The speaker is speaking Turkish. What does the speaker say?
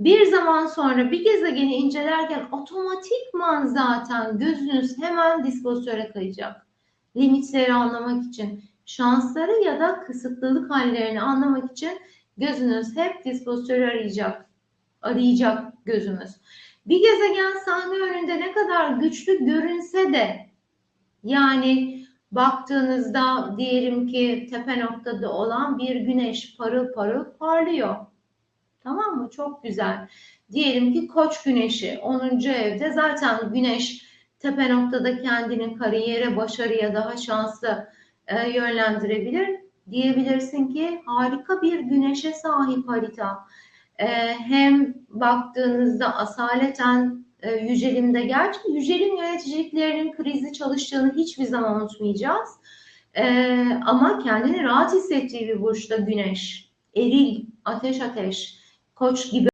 Bir zaman sonra bir gezegeni incelerken otomatikman zaten gözünüz hemen dispozitöre kayacak. Limitleri anlamak için, şansları ya da kısıtlılık hallerini anlamak için gözünüz hep dispozitörü arayacak. Arayacak gözümüz. Bir gezegen sahne önünde ne kadar güçlü görünse de yani baktığınızda diyelim ki tepe noktada olan bir güneş parıl parıl parlıyor. Tamam mı? Çok güzel. Diyelim ki Koç güneşi 10. evde zaten güneş tepe noktada kendini kariyere, başarıya daha şanslı e, yönlendirebilir. Diyebilirsin ki harika bir güneşe sahip harita. E, hem baktığınızda asaleten e, yücelimde gerçi yücelim yöneticiliklerinin krizi çalıştığını hiçbir zaman unutmayacağız. E, ama kendini rahat hissettiği bir burçta güneş, eril, ateş ateş, koç gibi